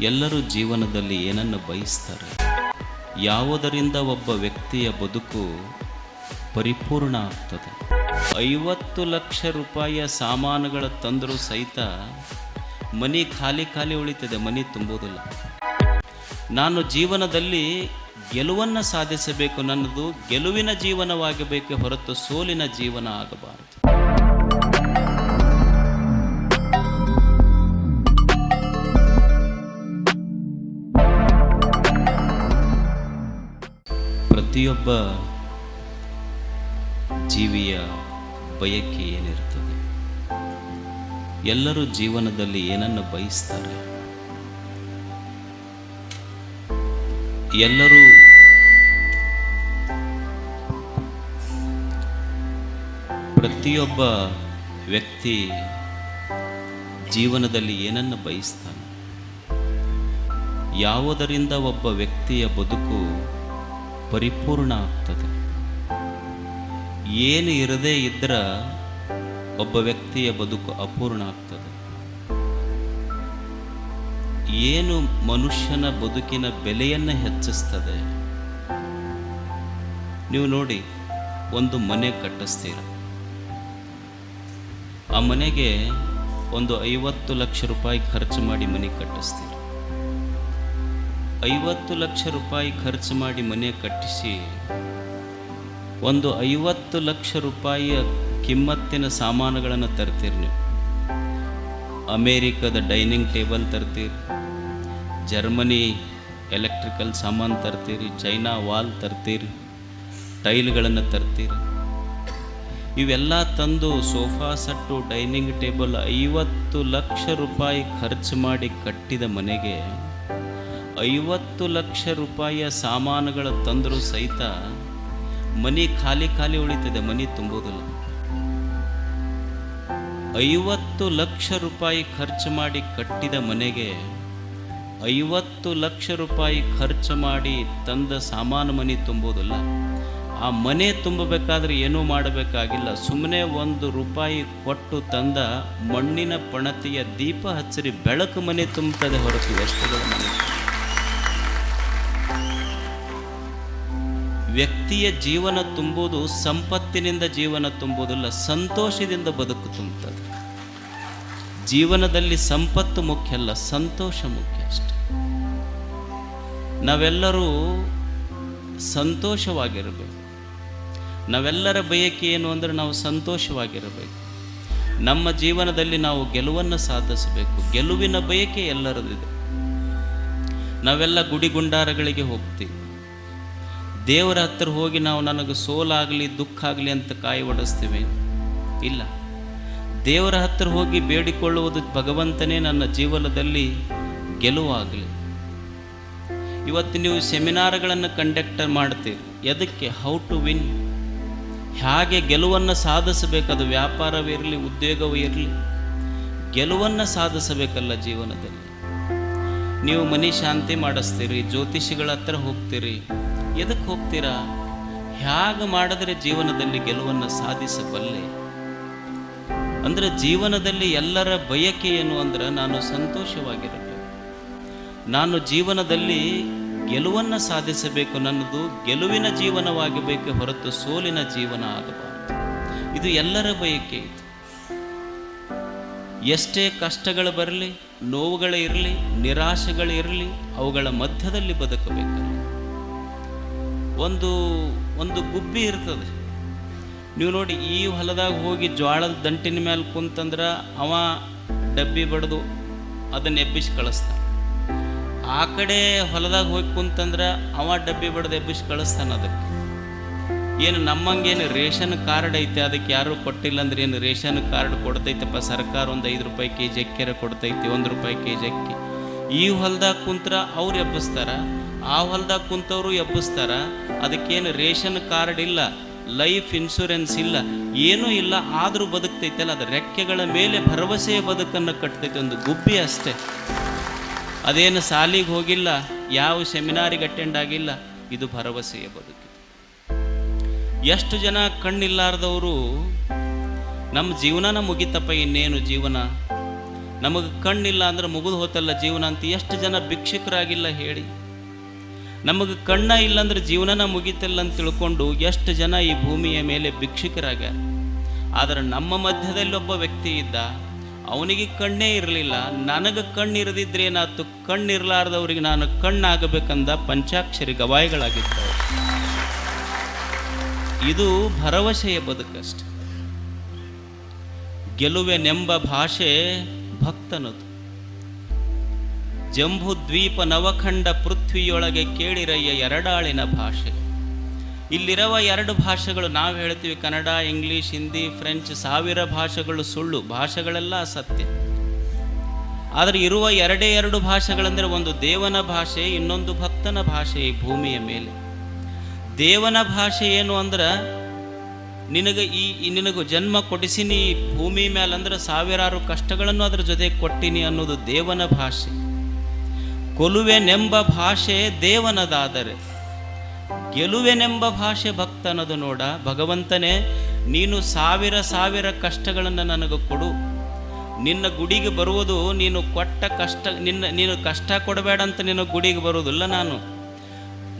ಎಲ್ಲರೂ ಜೀವನದಲ್ಲಿ ಏನನ್ನು ಬಯಸ್ತಾರೆ? ಯಾವುದರಿಂದ ಒಬ್ಬ ವ್ಯಕ್ತಿಯ ಬದುಕು ಪರಿಪೂರ್ಣ ಆಗ್ತದೆ? ಐವತ್ತು ಲಕ್ಷ ರೂಪಾಯಿಯ ಸಾಮಾನುಗಳ ತಂದರೂ ಸಹಿತ ಮನಿ ಖಾಲಿ ಖಾಲಿ ಉಳಿತದೆ, ಮನಿ ತುಂಬೋದಿಲ್ಲ. ನಾನು ಜೀವನದಲ್ಲಿ ಗೆಲುವನ್ನು ಸಾಧಿಸಬೇಕು ನನ್ನದು ಗೆಲುವಿನ ಜೀವನವಾಗಬೇಕೆ ಹೊರತು ಸೋಲಿನ ಜೀವನ ಆಗಬಾರದು. ಪ್ರತಿಯೊಬ್ಬ ಜೀವಿಯ ಬಯಕೆ ಏನಿರ್ತದೆ ಎಲ್ಲರೂ ಜೀವನದಲ್ಲಿ ಏನನ್ನು ಬಯಸ್ತಾರೆ? ಎಲ್ಲರೂ ಪ್ರತಿಯೊಬ್ಬ ವ್ಯಕ್ತಿ ಜೀವನದಲ್ಲಿ ಏನನ್ನು ಬಯಸ್ತಾನೆ? ಯಾವುದರಿಂದ ಒಬ್ಬ ವ್ಯಕ್ತಿಯ ಬದುಕು ಪರಿಪೂರ್ಣ ಆಗ್ತದೆ. ಏನು ಇರದೇ ಇದ್ರ ಒಬ್ಬ ವ್ಯಕ್ತಿಯ ಬದುಕು ಅಪೂರ್ಣ ಆಗ್ತದೆ. ಏನು ಮನುಷ್ಯನ ಬದುಕಿನ ಬೆಲೆಯನ್ನು ಹೆಚ್ಚಿಸ್ತದೆ? ನೀವು ನೋಡಿ, ಒಂದು ಮನೆ ಕಟ್ಟಿಸ್ತೀರ. ಆ ಮನೆಗೆ ಒಂದು ಐವತ್ತು ಲಕ್ಷ ರೂಪಾಯಿ ಖರ್ಚು ಮಾಡಿ ಮನೆ ಕಟ್ಟಿಸ್ತೀರ. ಐವತ್ತು ಲಕ್ಷ ರೂಪಾಯಿ ಖರ್ಚು ಮಾಡಿ ಮನೆ ಕಟ್ಟಿಸಿ, ಒಂದು ಐವತ್ತು ಲಕ್ಷ ರೂಪಾಯಿಯ ಕಿಮ್ಮತ್ತಿನ ಸಾಮಾನುಗಳನ್ನು ತರ್ತೀರಿ ನೀವು. ಅಮೇರಿಕದ ಡೈನಿಂಗ್ ಟೇಬಲ್ ತರ್ತೀರಿ, ಜರ್ಮನಿ ಎಲೆಕ್ಟ್ರಿಕಲ್ ಸಾಮಾನು ತರ್ತೀರಿ, ಚೈನಾ ವಾಲ್ ತರ್ತೀರಿ, ಟೈಲ್ಗಳನ್ನು ತರ್ತೀರಿ. ಇವೆಲ್ಲ ತಂದು ಸೋಫಾ ಸೆಟ್ಟು, ಡೈನಿಂಗ್ ಟೇಬಲ್ ಐವತ್ತು ಲಕ್ಷ ರೂಪಾಯಿ ಖರ್ಚು ಮಾಡಿ ಕಟ್ಟಿದ ಮನೆಗೆ ಐವತ್ತು ಲಕ್ಷ ರೂಪಾಯಿಯ ಸಾಮಾನುಗಳ ತಂದರೂ ಸಹಿತ ಮನೆ ಖಾಲಿ ಖಾಲಿ ಉಳಿತದೆ, ಮನಿ ತುಂಬೋದಿಲ್ಲ. ಐವತ್ತು ಲಕ್ಷ ರೂಪಾಯಿ ಖರ್ಚು ಮಾಡಿ ಕಟ್ಟಿದ ಮನೆಗೆ ಐವತ್ತು ಲಕ್ಷ ರೂಪಾಯಿ ಖರ್ಚು ಮಾಡಿ ತಂದ ಸಾಮಾನು ಮನೆ ತುಂಬೋದಿಲ್ಲ. ಆ ಮನೆ ತುಂಬಬೇಕಾದ್ರೆ ಏನೂ ಮಾಡಬೇಕಾಗಿಲ್ಲ. ಸುಮ್ಮನೆ ಒಂದು ರೂಪಾಯಿ ಕೊಟ್ಟು ತಂದ ಮಣ್ಣಿನ ಪಣತಿಯ ದೀಪ ಹಚ್ಚರಿ, ಬೆಳಕು ಮನೆ ತುಂಬುತ್ತದೆ ಹೊರತು ವಸ್ತುಗಳ ಮನೆ. ವ್ಯಕ್ತಿಯ ಜೀವನ ತುಂಬುವುದು ಸಂಪತ್ತಿನಿಂದ ಜೀವನ ತುಂಬುವುದಿಲ್ಲ, ಸಂತೋಷದಿಂದ ಬದುಕು ತುಂಬುತ್ತದೆ. ಜೀವನದಲ್ಲಿ ಸಂಪತ್ತು ಮುಖ್ಯ ಅಲ್ಲ, ಸಂತೋಷ ಮುಖ್ಯ ಅಷ್ಟೆ. ನಾವೆಲ್ಲರೂ ಸಂತೋಷವಾಗಿರಬೇಕು. ನಾವೆಲ್ಲರ ಬಯಕೆ ಏನು ಅಂದರೆ ನಾವು ಸಂತೋಷವಾಗಿರಬೇಕು. ನಮ್ಮ ಜೀವನದಲ್ಲಿ ನಾವು ಗೆಲುವನ್ನು ಸಾಧಿಸಬೇಕು. ಗೆಲುವಿನ ಬಯಕೆ ಎಲ್ಲರದಿದೆ ನಾವೆಲ್ಲ ಗುಡಿ ಗುಂಡಾರಗಳಿಗೆ ಹೋಗ್ತೀವಿ. ದೇವರ ಹತ್ರ ಹೋಗಿ ನಾವು ನನಗೆ ಸೋಲಾಗಲಿ ದುಃಖ ಆಗಲಿ ಅಂತ ಕಾಯಿ ಒಡಿಸ್ತೀವಿ? ಇಲ್ಲ. ದೇವರ ಹತ್ರ ಹೋಗಿ ಬೇಡಿಕೊಳ್ಳುವುದು ಭಗವಂತನೇ ನನ್ನ ಜೀವನದಲ್ಲಿ ಗೆಲುವಾಗಲಿ. ಇವತ್ತು ನೀವು ಸೆಮಿನಾರ್ಗಳನ್ನು ಕಂಡಕ್ಟ್ ಮಾಡ್ತೀರಿ. ಎದಕ್ಕೆ? ಹೌ ಟು ವಿನ್ ಹೇಗೆ ಗೆಲುವನ್ನು ಸಾಧಿಸಬೇಕದು ವ್ಯಾಪಾರವಿರಲಿ ಉದ್ಯೋಗವೂ ಇರಲಿ. ಗೆಲುವನ್ನು ಸಾಧಿಸಬೇಕಲ್ಲ ಜೀವನದಲ್ಲಿ. ನೀವು ಮನಿ ಶಾಂತಿ ಮಾಡಿಸ್ತೀರಿ, ಜ್ಯೋತಿಷಿಗಳ ಹತ್ರ ಹೋಗ್ತೀರಿ. ಎದಕ್ಕೆ ಹೋಗ್ತೀರಾ? ಹೇಗೆ ಮಾಡಿದ್ರೆ ಜೀವನದಲ್ಲಿ ಗೆಲುವನ್ನು ಸಾಧಿಸಬಲ್ಲೆ? ಅಂದರೆ ಜೀವನದಲ್ಲಿ ಎಲ್ಲರ ಬಯಕೆ ಏನು ಅಂದ್ರೆ ನಾನು ಸಂತೋಷವಾಗಿರಬೇಕು. ನಾನು ಜೀವನದಲ್ಲಿ ಗೆಲುವನ್ನು ಸಾಧಿಸಬೇಕು ನನ್ನದು ಗೆಲುವಿನ ಜೀವನವಾಗಬೇಕು ಹೊರತು ಸೋಲಿನ ಜೀವನ ಆಗಬಾರದು. ಇದು ಎಲ್ಲರ ಬಯಕೆ ಇದು. ಎಷ್ಟೇ ಕಷ್ಟಗಳು ಬರಲಿ, ನೋವುಗಳೇ ಇರಲಿ ನಿರಾಶೆಗಳಿರಲಿ ಅವುಗಳ ಮಧ್ಯದಲ್ಲಿ ಬದುಕಬೇಕಲ್ಲ ಒಂದು ಒಂದು ಗುಬ್ಬಿ ಇರ್ತದೆ. ನೀವು ನೋಡಿ, ಈ ಹೊಲದಾಗ ಹೋಗಿ ಜ್ವಾಳದ ದಂಟಿನ ಮೇಲೆ ಕುಂತಂದ್ರೆ ಅವ ಡಬ್ಬಿ ಬಡ್ದು ಅದನ್ನು ಎಬ್ಬಿಸಿ ಕಳಿಸ್ತಾನೆ. ಆ ಕಡೆ ಹೊಲದಾಗ ಹೋಗಿ ಕುಂತಂದ್ರೆ ಅವ ಡಬ್ಬಿ ಬಡ್ದು ಎಬ್ಬಿಸಿ ಕಳಿಸ್ತಾನೆ ಅದಕ್ಕೆ. ಏನು ನಮ್ಮಂಗೇನು ರೇಷನ್ ಕಾರ್ಡ್ ಐತೆ, ಅದಕ್ಕೆ ಯಾರೂ ಕೊಟ್ಟಿಲ್ಲ ಅಂದ್ರೆ ಏನು ರೇಷನ್ ಕಾರ್ಡ್ ಕೊಡ್ತೈತಪ್ಪ? ಸರ್ಕಾರ ಒಂದು ಐದು ರೂಪಾಯಿ ಕೆ ಜಿ ಅಕ್ಕಿರ ಕೊಡ್ತೈತಿ, ಒಂದು ರೂಪಾಯಿ ಕೆ ಜಿ ಅಕ್ಕಿ. ಈ ಹೊಲದಾಗ ಕುಂತ್ರ ಅವ್ರು ಎಬ್ಬಿಸ್ತಾರ. ಆ ಹೊಲ್ದಾಗ ಕುಂತವರು ಎಬ್ಬಿಸ್ತಾರ. ಅದಕ್ಕೇನು ರೇಷನ್ ಕಾರ್ಡ್ ಇಲ್ಲ, ಲೈಫ್ ಇನ್ಶೂರೆನ್ಸ್ ಇಲ್ಲ, ಏನೂ ಇಲ್ಲ. ಆದರೂ ಬದುಕ್ತೈತಲ್ಲ, ಅದು ರೆಕ್ಕೆಗಳ ಮೇಲೆ ಭರವಸೆಯ ಬದುಕನ್ನು ಕಟ್ತೈತೆ ಒಂದು ಗುಬ್ಬಿ ಅಷ್ಟೇ. ಅದೇನು ಸಾಲಿಗೆ ಹೋಗಿಲ್ಲ, ಯಾವ ಸೆಮಿನಾರಿಗೆ ಅಟೆಂಡ್ ಆಗಿಲ್ಲ, ಇದು ಭರವಸೆಯ ಬದುಕು. ಎಷ್ಟು ಜನ ಕಣ್ಣಿಲ್ಲಾರ್ದವರು, ನಮ್ಮ ಜೀವನನ ಮುಗಿತಪ್ಪ ಇನ್ನೇನು ಜೀವನ? ನಮಗೆ ಕಣ್ಣಿಲ್ಲ ಅಂದ್ರೆ ಮುಗಿದು ಹೋತಲ್ಲ ಜೀವನ ಅಂತ ಎಷ್ಟು ಜನ ಭಿಕ್ಷುಕರಾಗಿಲ್ಲ ಹೇಳಿ. ನಮಗೆ ಕಣ್ಣ ಇಲ್ಲಂದ್ರೆ ಜೀವನನ ಮುಗಿತಿಲ್ಲ ಅಂತ ತಿಳ್ಕೊಂಡು ಎಷ್ಟು ಜನ ಈ ಭೂಮಿಯ ಮೇಲೆ ಭಿಕ್ಷುಕರಾಗ್ಯಾರ. ಆದರೆ ನಮ್ಮ ಮಧ್ಯದಲ್ಲಿ ಒಬ್ಬ ವ್ಯಕ್ತಿ ಇದ್ದ, ಅವನಿಗೆ ಕಣ್ಣೇ ಇರಲಿಲ್ಲ. ನನಗೆ ಕಣ್ಣು ಇರದಿದ್ರೆ ಏನಾಯ್ತು? ಕಣ್ಣಿರಲಾರ್ದವ್ರಿಗೆ ನಾನು ಕಣ್ಣಾಗಬೇಕಂದ ಪಂಚಾಕ್ಷರಿ ಗವಾಯಿಗಳಾಗಿದ್ದವು. ಇದು ಭರವಸೆಯ ಬದುಕಷ್ಟೆ. ಗೆಲುವೆನೆಂಬ ಭಾಷೆ ಭಕ್ತನದು. ಜಂಬು ದ್ವೀಪ ನವಖಂಡ ಪೃಥ್ವಿಯೊಳಗೆ ಕೇಳಿರಯ್ಯ ಎರಡಾಳಿನ ಭಾಷೆ. ಇಲ್ಲಿರುವ ಎರಡು ಭಾಷೆಗಳು ನಾವು ಹೇಳ್ತೀವಿ, ಕನ್ನಡ, ಇಂಗ್ಲೀಷ್, ಹಿಂದಿ, ಫ್ರೆಂಚ್, ಸಾವಿರ ಭಾಷೆಗಳು ಸುಳ್ಳು, ಭಾಷೆಗಳೆಲ್ಲ ಸತ್ಯ ಆದರೆ ಇರುವ ಎರಡೇ ಎರಡು ಭಾಷೆಗಳೆಂದರೆ ಒಂದು ದೇವನ ಭಾಷೆ, ಇನ್ನೊಂದು ಭಕ್ತನ ಭಾಷೆ ಈ ಭೂಮಿಯ ಮೇಲೆ. ದೇವನ ಭಾಷೆ ಏನು ಅಂದ್ರೆ, ನಿನಗೆ ಈ ನಿನಗೂ ಜನ್ಮ ಕೊಡಿಸಿನಿ ಭೂಮಿ ಮೇಲಂದ್ರೆ ಸಾವಿರಾರು ಕಷ್ಟಗಳನ್ನು ಅದರ ಜೊತೆ ಕೊಟ್ಟಿನಿ ಅನ್ನೋದು ದೇವನ ಭಾಷೆ. ಕೊಲುವೆನೆಂಬ ಭಾಷೆ ದೇವನದಾದರೆ. ಗೆಲುವೆನೆಂಬ ಭಾಷೆ ಭಕ್ತನದು ನೋಡ, ಭಗವಂತನೇ, ನೀನು ಸಾವಿರ ಸಾವಿರ ಕಷ್ಟಗಳನ್ನು ನನಗೆ ಕೊಡು. ನಿನ್ನ ಗುಡಿಗೆ ಬರುವುದು, ನೀನು ಕೊಟ್ಟ ಕಷ್ಟ, ನಿನ್ನ, ನೀನು ಕಷ್ಟ ಕೊಡಬೇಡ ಅಂತ ನಿನ್ನ ಗುಡಿಗೆ ಬರುವುದಿಲ್ಲ ನಾನು.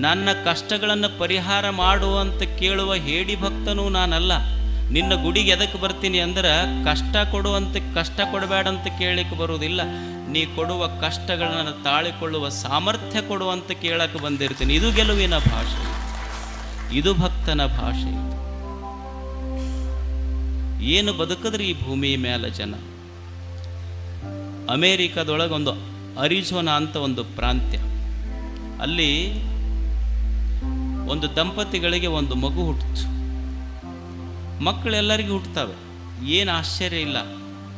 ನನ್ನ ಕಷ್ಟಗಳನ್ನು ಪರಿಹಾರ ಮಾಡು ಅಂತ ಕೇಳುವ ಹೇಡಿ ಭಕ್ತನೂ ನಾನಲ್ಲ. ನಿನ್ನ ಗುಡಿಗೆ ಎದಕ್ಕೆ ಬರ್ತೀನಿ ಅಂದ್ರೆ ಕಷ್ಟ ಕೊಡುವಂತ ಕಷ್ಟ ಕೊಡಬೇಡ ಅಂತ ಕೇಳಲಿಕ್ಕೆ ಬರುವುದಿಲ್ಲ. ನೀ ಕೊಡುವ ಕಷ್ಟಗಳನ್ನು ತಾಳಿಕೊಳ್ಳುವ ಸಾಮರ್ಥ್ಯ ಕೊಡುವಂತ ಕೇಳಕ್ಕೆ ಬಂದಿರ್ತೀನಿ. ಇದು ಗೆಲುವಿನ ಭಾಷೆ. ಇದು ಭಕ್ತನ ಭಾಷೆ. ಏನು ಬದುಕಿದ್ರೆ ಈ ಭೂಮಿ ಮೇಲೆ ಜನ? ಅಮೇರಿಕಾದೊಳಗೆ ಒಂದು ಅರಿಜೋನಾ ಅಂತ ಒಂದು ಪ್ರಾಂತ್ಯ. ಅಲ್ಲಿ ಒಂದು ದಂಪತಿಗಳಿಗೆ ಒಂದು ಮಗು ಹುಟ್ಟಿತು ಮಕ್ಕಳೆಲ್ಲರಿಗೂ ಹುಟ್ಟುತ್ತವೆ. ಏನು ಆಶ್ಚರ್ಯ ಇಲ್ಲ.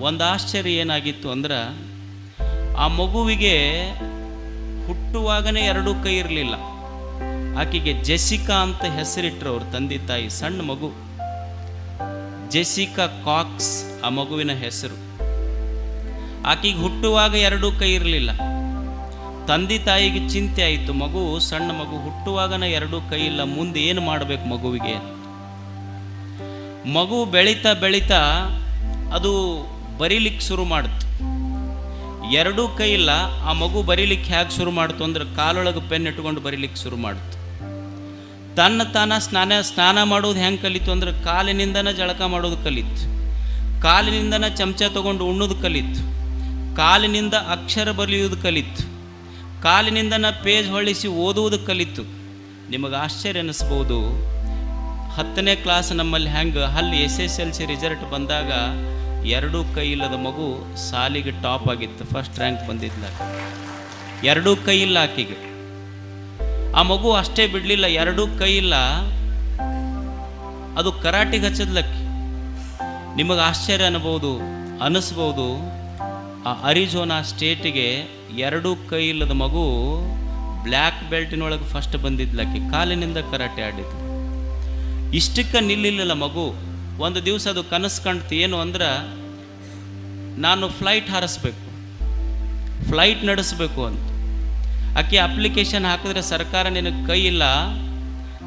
ಒಂದು ಆಶ್ಚರ್ಯ ಏನಾಗಿತ್ತು ಅಂದ್ರೆ, ಆ ಮಗುವಿಗೆ ಹುಟ್ಟುವಾಗನೇ ಎರಡೂ ಕೈ ಇರಲಿಲ್ಲ. ಆಕೆಗೆ ಜೆಸಿಕಾ ಅಂತ ಹೆಸರಿಟ್ಟರು ಅವ್ರ ತಂದೆ ತಾಯಿ, ಸಣ್ಣ ಮಗು. ಜೆಸಿಕಾ ಕಾಕ್ಸ್ ಆ ಮಗುವಿನ ಹೆಸರು. ಆಕೆಗೆ ಹುಟ್ಟುವಾಗ ಎರಡೂ ಕೈ ಇರಲಿಲ್ಲ. ತಂದೆ ತಾಯಿಗೆ ಚಿಂತೆ ಆಯಿತು, ಮಗು ಸಣ್ಣ ಮಗು ಹುಟ್ಟುವಾಗನ ಎರಡೂ ಕೈ ಇಲ್ಲ, ಮುಂದೆ ಏನು ಮಾಡಬೇಕು ಮಗುವಿಗೆ? ಮಗು ಬೆಳೀತಾ ಬೆಳೀತಾ ಅದು ಬರೀಲಿಕ್ಕೆ ಶುರು ಮಾಡ್ತು ಎರಡೂ ಇಲ್ಲ ಆ ಮಗು ಬರೀಲಿಕ್ಕೆ ಹೇಗೆ ಶುರು ಮಾಡ್ತು ಅಂದ್ರೆ ಕಾಲೊಳಗೆ ಪೆನ್ ಇಟ್ಕೊಂಡು ಬರೀಲಿಕ್ಕೆ ಶುರು ಮಾಡ್ತು ತನ್ನ ತಾನ ಸ್ನಾನ ಸ್ನಾನ ಮಾಡೋದು ಹೆಂಗೆ ಕಲಿತು ಅಂದ್ರೆ ಕಾಲಿನಿಂದನ ಜಳಕ ಮಾಡೋದು ಕಲಿತು. ಕಾಲಿನಿಂದನ ಚಮಚ ತಗೊಂಡು ಉಣ್ಣೋದು ಕಲಿತು. ಕಾಲಿನಿಂದ ಅಕ್ಷರ ಬರೆಯುವುದು ಕಲಿತು. ಕಾಲಿನಿಂದನ ಪೇಜ್ ಹೊಳಿಸಿ ಓದುವುದು ಕಲಿತು. ನಿಮಗೆ ಆಶ್ಚರ್ಯ ಅನ್ನಿಸ್ಬೋದು ಹತ್ತನೇ ಕ್ಲಾಸ್ ನಮ್ಮಲ್ಲಿ ಹೆಂಗೆ ಅಲ್ಲಿ S S L C result ಬಂದಾಗ ಎರಡೂ ಕೈ ಇಲ್ಲದ ಮಗು ಸಾಲಿಗೆ ಟಾಪ್ ಆಗಿತ್ತು ಫಸ್ಟ್ ರ್ಯಾಂಕ್ ಬಂದಿದ್ಲ. ಎರಡೂ ಕೈ ಇಲ್ಲ ಆಕೆಗೆ. ಆ ಮಗು ಅಷ್ಟೇ ಬಿಡಲಿಲ್ಲ, ಎರಡೂ ಕೈ ಇಲ್ಲ. ಅದು ಕರಾಟಿಗೆ ಹಚ್ಚದ್ಲಕ್ಕಿ ನಿಮಗೆ ಆಶ್ಚರ್ಯ ಅನ್ಬೋದು ಅನ್ನಿಸ್ಬೋದು ಆ ಅರಿಜೋನಾ ಸ್ಟೇಟಿಗೆ ಎರಡೂ ಕೈ ಇಲ್ಲದ ಮಗು ಬ್ಲ್ಯಾಕ್ ಬೆಲ್ಟಿನೊಳಗೆ ಫಸ್ಟ್ ಬಂದಿದ್ಲಕ್ಕಿ ಕಾಲಿನಿಂದ ಕರಾಟೆ ಆಡಿದ್ಲು. ಇಷ್ಟಕ್ಕೆ ನಿಲ್ಲಿಲ್ಲ ಮಗು. ಒಂದು ದಿವಸ ಅದು ಕನಸು ಕಾಣ್ತು ಏನು ಅಂದ್ರೆ, ನಾನು ಫ್ಲೈಟ್ ಹಾರಿಸ್ಬೇಕು. ಫ್ಲೈಟ್ ನಡೆಸಬೇಕು ಅಂತ. ಆಕೆ ಅಪ್ಲಿಕೇಶನ್ ಹಾಕಿದ್ರೆ ಸರ್ಕಾರ ನಿನಗೆ ಕೈ ಇಲ್ಲ,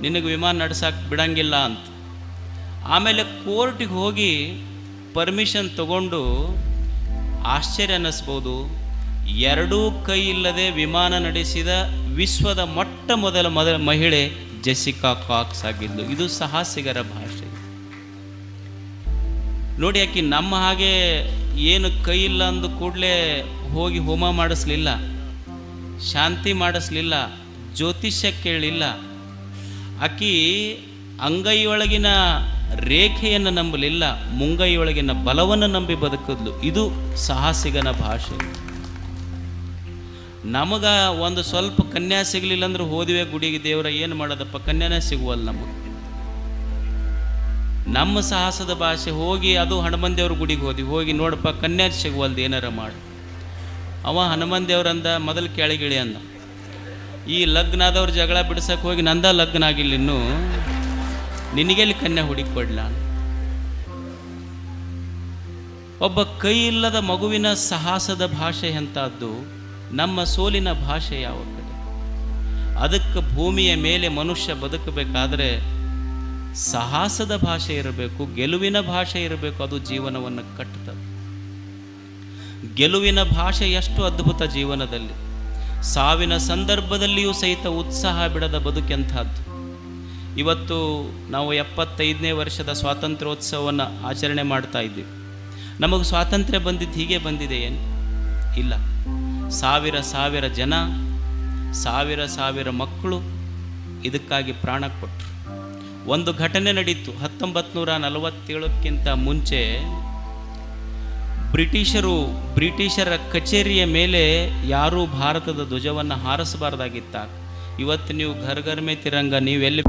ನಿನಗೆ ವಿಮಾನ ನಡೆಸೋಕೆ ಬಿಡಂಗಿಲ್ಲ ಅಂತ. ಆಮೇಲೆ ಕೋರ್ಟಿಗೆ ಹೋಗಿ ಪರ್ಮಿಷನ್ ತಗೊಂಡು ಆಶ್ಚರ್ಯ ಅನ್ನಿಸ್ಬೋದು. ಎರಡೂ ಕೈ ಇಲ್ಲದೆ ವಿಮಾನ ನಡೆಸಿದ ವಿಶ್ವದ ಮೊಟ್ಟ ಮೊದಲ ಮೊದಲ ಮಹಿಳೆ ಜೆಸಿಕಾ ಕಾಕ್ಸ್ ಆಗಿದ್ದು ಇದು ಸಾಹಸಿಗರ ಭಾಷೆ. ನೋಡಿ ಆಕಿ ನಮ್ಮ ಹಾಗೆ ಏನು ಕೈ ಇಲ್ಲ ಅಂದ ಕೂಡಲೇ ಹೋಗಿ ಹೋಮ ಮಾಡಿಸ್ಲಿಲ್ಲ, ಶಾಂತಿ ಮಾಡಿಸ್ಲಿಲ್ಲ, ಜ್ಯೋತಿಷ್ಯ ಕೇಳಲಿಲ್ಲ ಆಕಿ ಅಂಗೈಯೊಳಗಿನ ರೇಖೆಯನ್ನು ನಂಬಲಿಲ್ಲ, ಮುಂಗೈಯೊಳಗಿನ ಬಲವನ್ನು ನಂಬಿ ಬದುಕಿದ್ಲು. ಇದು ಸಾಹಸಿಗನ ಭಾಷೆ. ನಮಗ ಒಂದು ಸ್ವಲ್ಪ ಕನ್ಯಾ ಸಿಗಲಿಲ್ಲ ಅಂದ್ರೆ ಹೋದಿವೆ ಗುಡಿಗೆ, ದೇವರ ಏನು ಮಾಡೋದಪ್ಪ? ಕನ್ಯಾನೇ ಸಿಗುವಲ್ಲ ನಮಗೆ. ನಮ್ಮ ಸಾಹಸದ ಭಾಷೆ, ಹೋಗಿ ಅದು ಹನುಮನ್ ದೇವ್ರ ಗುಡಿಗೆ ಹೋದಿ ಹೋಗಿ ನೋಡಪ್ಪ, ಕನ್ಯಾ ಸಿಗುವಲ್ದು ಏನಾರ ಮಾಡಿ. ಅವ ಹನುಮನ್ ದೇವ್ರಂದ ಮೊದಲು ಕೆಳಗಿಳಿ ಅಂದ. ಈ ಲಗ್ನ ಆದವ್ರ ಜಗಳ ಬಿಡ್ಸಕ್ಕೆ ಹೋಗಿ ನಂದ ಲಗ್ನ ಆಗಿಲ್ಲ ಇನ್ನು. ನಿನಗೆಲ್ಲಿ ಕನ್ಯಾ ಹುಡುಕಿ ಕೊಡ್ಲ ಒಬ್ಬ ಕೈ ಇಲ್ಲದ ಮಗುವಿನ ಸಾಹಸದ ಭಾಷೆ ಎಂಥದ್ದು ನಮ್ಮ ಸೋಲಿನ ಭಾಷೆ ಯಾವ ಕಡೆ ಅದಕ್ಕೆ ಭೂಮಿಯ ಮೇಲೆ ಮನುಷ್ಯ ಬದುಕಬೇಕಾದರೆ ಸಾಹಸದ ಭಾಷೆ ಇರಬೇಕು, ಗೆಲುವಿನ ಭಾಷೆ ಇರಬೇಕು, ಅದು ಜೀವನವನ್ನು ಕಟ್ಟುತ್ತದೆ ಗೆಲುವಿನ ಭಾಷೆ ಎಷ್ಟು ಅದ್ಭುತ ಜೀವನದಲ್ಲಿ. ಸಾವಿನ ಸಂದರ್ಭದಲ್ಲಿಯೂ ಸಹಿತ ಉತ್ಸಾಹ ಬಿಡದ ಬದುಕೆಂಥದ್ದು ಇವತ್ತು ನಾವು ಎಪ್ಪತ್ತೈದನೇ ವರ್ಷದ ಸ್ವಾತಂತ್ರ್ಯೋತ್ಸವವನ್ನು ಆಚರಣೆ ಮಾಡ್ತಾ ಇದ್ದೀವಿ. ನಮಗೆ ಸ್ವಾತಂತ್ರ್ಯ ಬಂದಿದ್ದು ಹೀಗೆ ಬಂದಿದೆ ಏನು ಇಲ್ಲ. ಸಾವಿರ ಸಾವಿರ ಜನ, ಸಾವಿರ ಸಾವಿರ ಮಕ್ಕಳು ಇದಕ್ಕಾಗಿ ಪ್ರಾಣ ಕೊಟ್ಟರು ಒಂದು ಘಟನೆ ನಡೀತು. ಹತ್ತೊಂಬತ್ತು ನೂರ ನಲವತ್ತೇಳಕ್ಕಿಂತ ಮುಂಚೆ ಬ್ರಿಟಿಷರು ಬ್ರಿಟಿಷರ ಕಚೇರಿಯ ಮೇಲೆ ಯಾರೂ ಭಾರತದ ಧ್ವಜವನ್ನು ಹಾರಿಸಬಾರ್ದಾಗಿತ್ತ ಇವತ್ತು ನೀವು ಘರ್ ಘರ್ ಮೇ ತಿರಂಗ, ನೀವೆಲ್ಲಿ